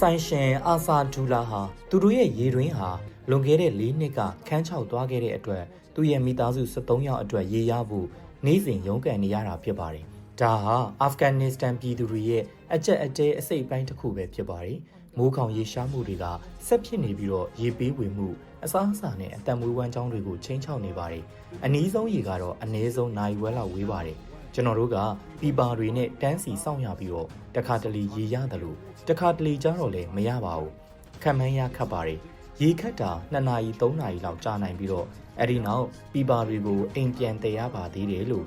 ဆိုင်ရှင်အာဆာဒူလာဟာသူတို့ရဲ့ရေတွင်းဟာလွန်ခဲ့တဲ့၄နှစ်ကခန်းချောက်သွားခဲ့တဲ့အတွက်သူ့ရဲ့မိသားစု73ယောက်အတွက်ရေရဖို့နေ့စဉ်ရုန်းကန်နေရတာဖြစ်ပါတယ်။ဒါဟာအာဖဂန်နစ္စတန်ပြည်သူတွေရဲ့အကြက်အတဲအစိတ်အပိုင်းတစ်ခုပဲဖြစ်ပါတယ်။မိုးခေါင်ရေရှားမှုတွေကဆက်ဖြစ်နေပြီးတော့ရေပေးဝင်မှုအစားအစာနဲ့အတံမွေးဝမ်းကြောင်းတွေကိုချိန်ချောက်နေပါတယ်။အနည်းဆုံးရေကတော့အနည်းဆုံးနိုင်ဝဲလောက်ဝေးပါတယ်။ ကျွန်တော်တို့ကပီပါတွေနဲ့တန်းစီစောင့်ရပြီးတော့တခါတလေရေရတယ်လို့တခါတလေကျတော့လည်းမရပါဘူးခံမှန်းရခတ်ပါတယ်ရေခတ်တာ2နာရီ3နာရီလောက်ကြာနိုင်ပြီးတော့အဲ့ဒီနောက်ပီပါတွေကိုအိမ်ပြန်တည်ရပါသေးတယ်လို့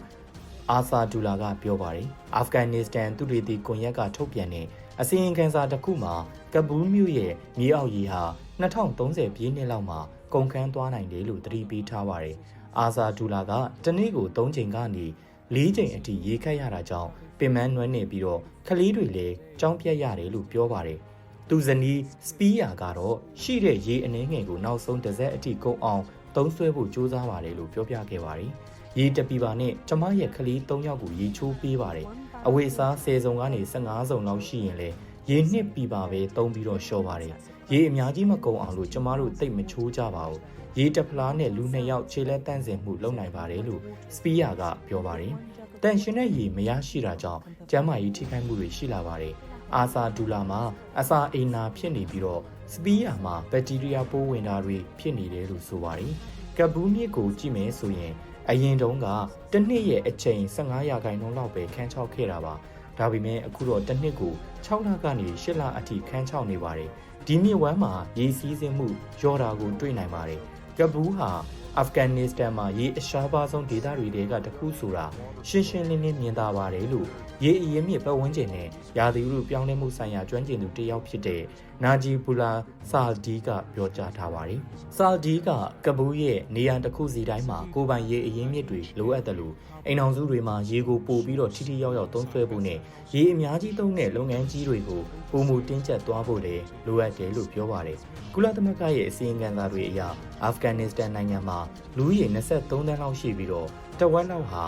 အာဆာဒူလာကပြောပါတယ်အာဖဂန်နစ္စတန်သူတွေတီကွန်ရက်ကထုတ်ပြန်တဲ့အစီရင်ခံစာတစ်ခုမှာကဘူးမြို့ရဲ့မြေအောက်ရေဟာ2030ပြည့်နှစ်လောက်မှာကုန်ခန်းသွားနိုင်တယ်လို့သတိပေးထားပါတယ်အာဆာဒူလာကတနေ့ကို3ချိန်ကနေ ၄ချိန်အထိရေခတ်ရတာကြောင့်ပင်မနွမ်းနေပြီးတော့ကလေးတွေလည်းကြောင်းပြက်ရတယ်လို့ပြောပါတယ်။သူဇနီးစပီးယာကတော့ရှိတဲ့ရေအနှဲငယ်ကိုနောက်ဆုံးတစ်စက်အထိကုန်အောင်သုံးဆွဲဖို့ကြိုးစားပါတယ်လို့ပြောပြခဲ့ပါတယ်။ရေတပီပါနဲ့ကျမရဲ့ကလေး၃ယောက်ကိုရေချိုးပေးပါတယ်။အဝိစား၁၀စုံကနေ15စုံလောက်ရှိရင်လေရေနှစ်ပီပါပဲသုံးပြီးတော့လျှော်ပါတယ်။ ရေအများကြီးမကုန်အောင်လို့ကျမတို့တိတ်မချိုးကြပါဘူး။ရေတဖလားနဲ့လူနှစ်ယောက်ခြေလက်တန့်စင်မှုလုပ်နိုင်ပါတယ်လို့စပီးယာကပြောပါတယ်။တန်ရှင်တဲ့ရေမရရှိတာကြောင့်ကျန်းမာရေးထိခိုက်မှုတွေရှိလာပါတယ်။အာဆာဒူလာမှာအစာအိမ်နာဖြစ်နေပြီးတော့စပီးယာမှာဘက်တီးရီးယားပိုးဝင်တာတွေဖြစ်နေတယ်လို့ဆိုပါတယ်။ကဘူးမြစ်ကိုကြည့်မယ်ဆိုရင်အရင်တုန်းကတစ်နှစ်ရဲ့အချိန်15ရာခိုင်နှုန်းလောက်ပဲခန်းချောက်ခဲ့တာပါ။ ဒါပေမဲ့အခုတော့တစ်နှစ်ကို6လကနေ8လအထိခန်းချောက်နေပါတယ်။ဒီမြစ်ဝမ်းမှာရေစီးဆင်းမှုရောတာကိုတွေ့နိုင်ပါတယ်။ကဘူးဟာအာဖဂန်နစ္စတန်မှာရေအရှားပါဆုံးဒေသတွေတဲကတခုဆိုတာရှင်းရှင်းလင်းလင်းမြင်သာပါတယ်လို့ရေအရင်မြစ်ပတ်ဝန်းကျင်နဲ့ရာသီဥတုပြောင်းလဲမှုဆိုင်ရာကျွမ်းကျင်သူတစ်ယောက်ဖြစ်တဲ့နာဂျီဘူလာဆာဒီကပြောကြားထားပါတယ်။ဆာဒီကကဘူးရဲ့နေရာတစ်ခုစီတိုင်းမှာကိုယ်ပိုင်ရေအရင်မြစ်တွေလိုအပ်တယ်လို့အိမ်အောင်စုတွေမှာရေကိုပို့ပြီးတော့ထိထိရောက်ရောက်သုံးစွဲဖို့နဲ့ရေအများကြီးသုံးတဲ့လုပ်ငန်းကြီးတွေကိုပုံမူတင်းကျပ်သွားဖို့လည်းလိုအပ်တယ်လို့ပြောပါတယ်။ကုလသမဂ္ဂရဲ့အစည်းအဝေးသားတွေအရအာဖဂန်နစ္စတန်နိုင်ငံမှာလူဦးရေ23သန်းလောက်ရှိပြီးတော့တဝက်လောက်ဟာ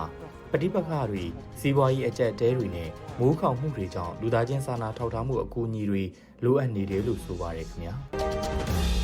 ပဋိပက္ခတွေစီးပွားရေးအကျပ်တဲတွေနဲ့မိုးခေါင်မှုတွေကြောင့်လူသားချင်းစာနာထောက်ထားမှုအကူအညီတွေလိုအပ်နေတယ်လို့ဆိုပါတယ်ခင်ဗျာ။